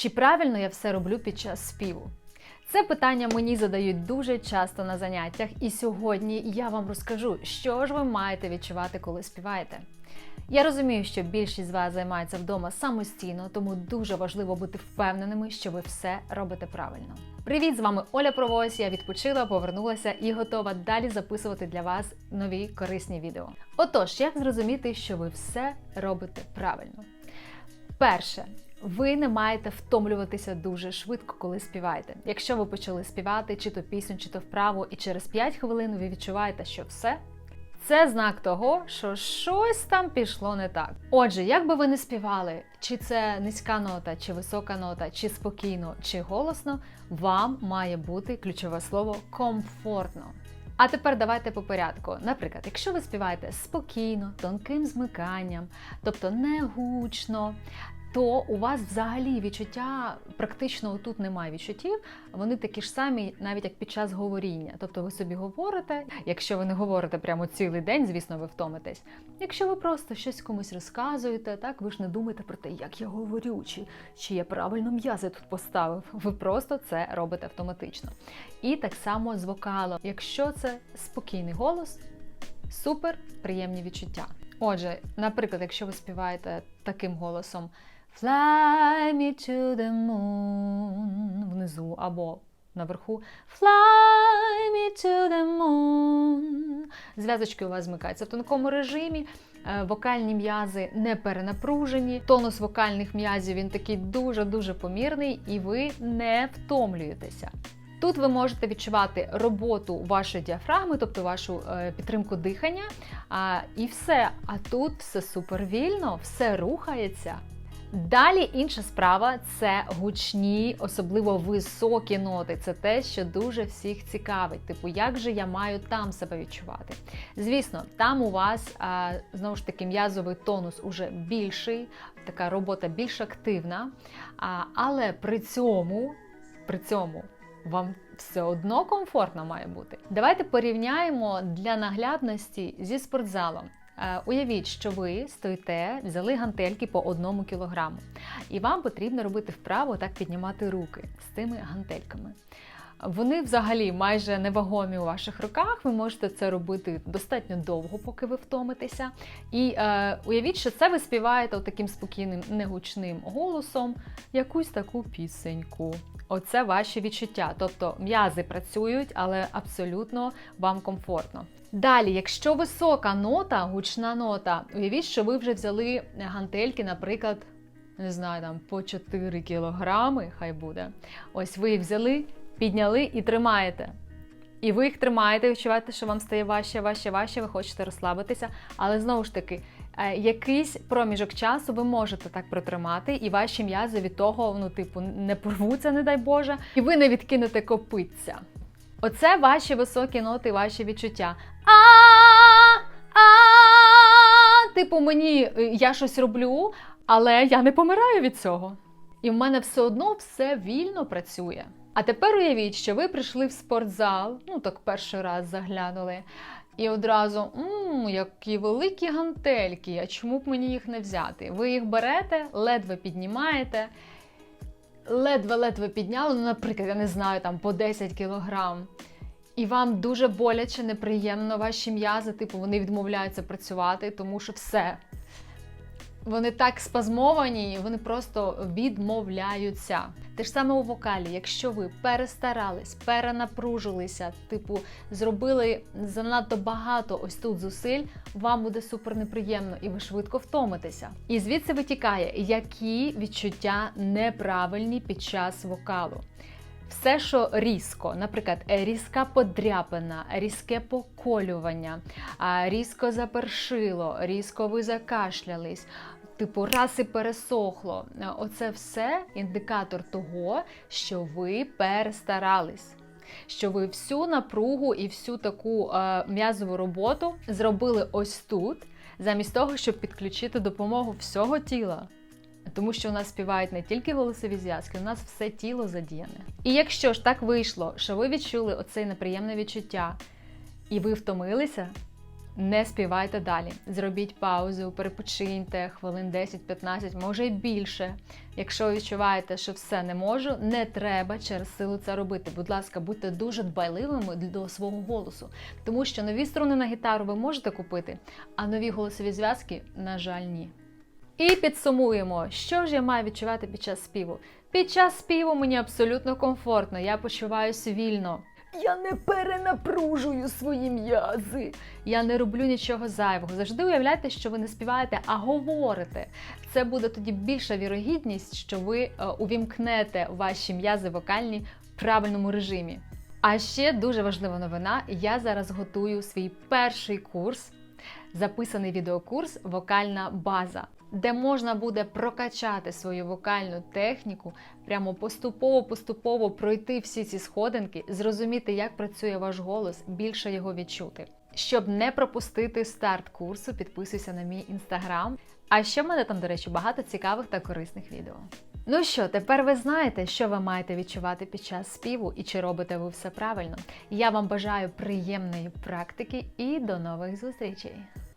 Чи правильно я все роблю під час співу? Це питання мені задають дуже часто на заняттях, і сьогодні я вам розкажу, що ж ви маєте відчувати, коли співаєте. Я розумію, що більшість з вас займається вдома самостійно, тому дуже важливо бути впевненими, що ви все робите правильно. Привіт, з вами Оля Провось. Я відпочила, повернулася і готова далі записувати для вас нові корисні відео. Отож, як зрозуміти, що ви все робите правильно? Перше, ви не маєте втомлюватися дуже швидко, коли співаєте. Якщо ви почали співати, чи то пісню, чи то вправу, і через 5 хвилин ви відчуваєте, що все. Це знак того, що щось там пішло не так. Отже, як би ви не співали, чи це низька нота, чи висока нота, чи спокійно, чи голосно, вам має бути ключове слово комфортно. А тепер давайте по порядку. Наприклад, якщо ви співаєте спокійно, тонким змиканням, тобто не гучно, то у вас взагалі відчуття практично тут немає відчуттів. Вони такі ж самі, навіть як під час говоріння. Тобто ви собі говорите. Якщо ви не говорите прямо цілий день, звісно, ви втомитесь. Якщо ви просто щось комусь розказуєте, так ви ж не думаєте про те, як я говорю, чи, чи я правильно м'язи тут поставив. Ви просто це робите автоматично. І так само з вокалом. Якщо це спокійний голос, супер приємні відчуття. Отже, наприклад, якщо ви співаєте таким голосом Fly me to the moon внизу або наверху Fly me to the moon. Зв'язочки у вас змикаються в тонкому режимі. е, Вокальні м'язи не перенапружені, тонус вокальних м'язів він такий дуже-дуже помірний, і ви не втомлюєтеся. Тут ви можете відчувати роботу вашої діафрагми, тобто вашу е, підтримку дихання, і все. А тут все супервільно, все рухається. Далі інша справа це гучні, особливо високі ноти. Це те, що дуже всіх цікавить. Типу, як же я маю там себе відчувати? Звісно, там у вас знову ж таки м'язовий тонус уже більший, така робота більш активна. Але при цьому, при цьому вам все одно комфортно має бути. Давайте порівняємо для наглядності зі спортзалом. Е, Уявіть, що ви стоїте, взяли гантельки по одному кілограму, і вам потрібно робити вправо так піднімати руки з цими гантельками. Вони взагалі майже невагомі у ваших руках. Ви можете це робити достатньо довго, поки ви втомитеся. І е, уявіть, що це ви співаєте таким спокійним, негучним голосом якусь таку пісеньку. Оце ваші відчуття. Тобто м'язи працюють, але абсолютно вам комфортно. Далі, якщо висока нота, гучна нота, уявіть, що ви вже взяли гантельки, наприклад, не знаю, там по 4 кілограми, хай буде. Ось ви їх взяли, підняли і тримаєте. І ви їх тримаєте, відчуваєте, що вам стає важче, важче, важче, ви хочете розслабитися. Але знову ж таки, якийсь проміжок часу ви можете так протримати, і ваші м'язи від того, ну, типу, не порвуться, не дай Боже, і ви не відкинете копитця. Оце ваші високі ноти, ваші відчуття. А, типу, мені е, я щось роблю, але я не помираю від цього. І в мене все одно все вільно працює. А тепер уявіть, що ви прийшли в спортзал, ну так перший раз заглянули, і одразу мм, які великі гантельки, а чому б мені їх не взяти? Ви їх берете, ледве піднімаєте, ледве-ледве підняли, ну, наприклад, я не знаю, там по 10 кілограм. І вам дуже боляче, неприємно, ваші м'язи, типу, вони відмовляються працювати, тому що все. Вони так спазмовані, вони просто відмовляються. Те ж саме у вокалі, якщо ви перестарались, перенапружилися, типу, зробили занадто багато ось тут зусиль, вам буде супер неприємно і ви швидко втомитеся. І звідси витікає, які відчуття неправильні під час вокалу. Все, що різко, наприклад, е, різка подряпина, різке поколювання, різко запершило, різко ви закашлялись, типу раз і пересохло. Е, Оце все індикатор того, що ви перестарались. Що ви всю напругу і всю таку е, м'язову роботу зробили ось тут, замість того, щоб підключити допомогу всього тіла. Тому що у нас співають не тільки голосові зв'язки, у нас все тіло задіяне. І якщо ж так вийшло, що ви відчули оце неприємне відчуття, і ви втомилися, Не співайте далі. Зробіть паузу, перепочиньте хвилин 10-15, може й більше. Якщо ви відчуваєте, що все не можу, не треба через силу це робити. Будь ласка, будьте дуже дбайливими до свого голосу, тому що нові струни на гітару ви можете купити, а нові голосові зв'язки, на жаль, ні. І підсумуємо, що ж я маю відчувати під час співу. Під час співу мені абсолютно комфортно, я почуваюся вільно. Я не перенапружую свої м'язи. Я не роблю нічого зайвого. Завжди уявляйте, що ви не співаєте, а говорите. Це буде тоді більша вірогідність, що ви е, увімкнете ваші м'язи вокальні в правильному режимі. А ще дуже важлива новина: я зараз готую свій перший курс, записаний відеокурс Вокальна база, де можна буде прокачати свою вокальну техніку, прямо поступово-поступово пройти всі ці сходинки, зрозуміти, як працює ваш голос, більше його відчути. Щоб не пропустити старт курсу, підписуйся на мій інстаграм. А ще в мене там, до речі, багато цікавих та корисних відео. Ну що, тепер ви знаєте, що ви маєте відчувати під час співу і чи робите ви все правильно. Я вам бажаю приємної практики і до нових зустрічей!